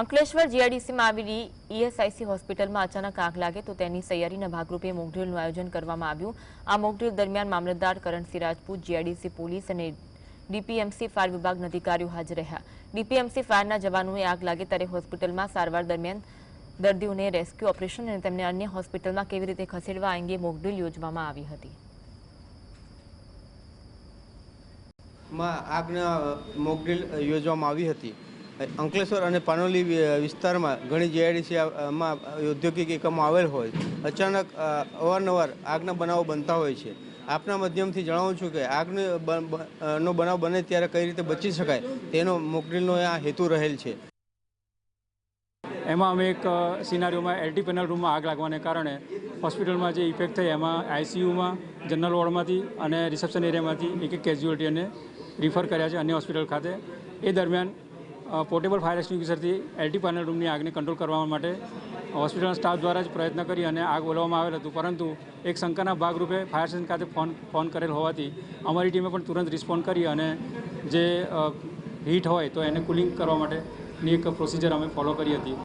અંકલેશ્વર જીઆઈડીસીમાં આવેલી ઈએસઆઈસી હોસ્પિટલમાં અચાનક આગ લાગે તો તેની તૈયારીના ભાગરૂપે મોકડ્રીલનું આયોજન કરવામાં આવ્યું. આ મોકડ્રીલ દરમિયાન મામલતદાર કરણસિંહ રાજપૂત જીઆઈડીસી પોલીસ અને ડીપીએમસી ફાયર વિભાગના અધિકારીઓ હાજર રહ્યા. ડીપીએમસી ફાયરના જવાનોએ આગ લાગે ત્યારે હોસ્પિટલમાં સારવાર દરમિયાન દર્દીઓને રેસ્ક્યુ ઓપરેશન અને તેમને અન્ય હોસ્પિટલમાં કેવી રીતે ખસેડવા અંગે મોકડ્રીલ યોજવામાં આવી હતી. માં મોકડ્રીલ યોજવામાં આવી હતી. અંકલેશ્વર અને પાનોલી વિસ્તારમાં ઘણી જીઆઈડીસીમાં ઔદ્યોગિક એકમો આવેલ હોય. અચાનક અવારનવાર આગના બનાવો બનતા હોય છે. આપના માધ્યમથી જણાવું છું કે આગનો નો બનાવ બને ત્યારે કઈ રીતે બચી શકાય તેનો મોકડ્રીલનો આ હેતુ રહેલ છે. એમાં અમે એક સિનારીઓમાં એલટી પેનલ રૂમમાં આગ લાગવાને કારણે હોસ્પિટલમાં જે ઇફેક્ટ થઈ એમાં આઈસીયુમાં જનરલ વોર્ડમાંથી અને રિસેપ્શન એરિયામાંથી એક એક કેઝ્યુઅલ્ટીને રિફર કર્યા છે અન્ય હોસ્પિટલ ખાતે. એ દરમિયાન પોર્ટેબલ ફાયર એક્સટિંગ્વિશરથી એલટી પાનલ રૂમની આગને કંટ્રોલ કરવા માટે હોસ્પિટલના સ્ટાફ દ્વારા જ પ્રયત્ન કરી અને આગ બોલાવવામાં આવેલ હતું. પરંતુ એક શંકાના ભાગરૂપે ફાયર સ્ટેશન ખાતે ફોન ફોન કરેલ હોવાથી અમારી ટીમે પણ તુરંત રિસ્પોન્ડ કરી અને જે હીટ હોય તો એને કુલિંગ કરવા માટેની એક પ્રોસિજર અમે ફોલો કરી હતી.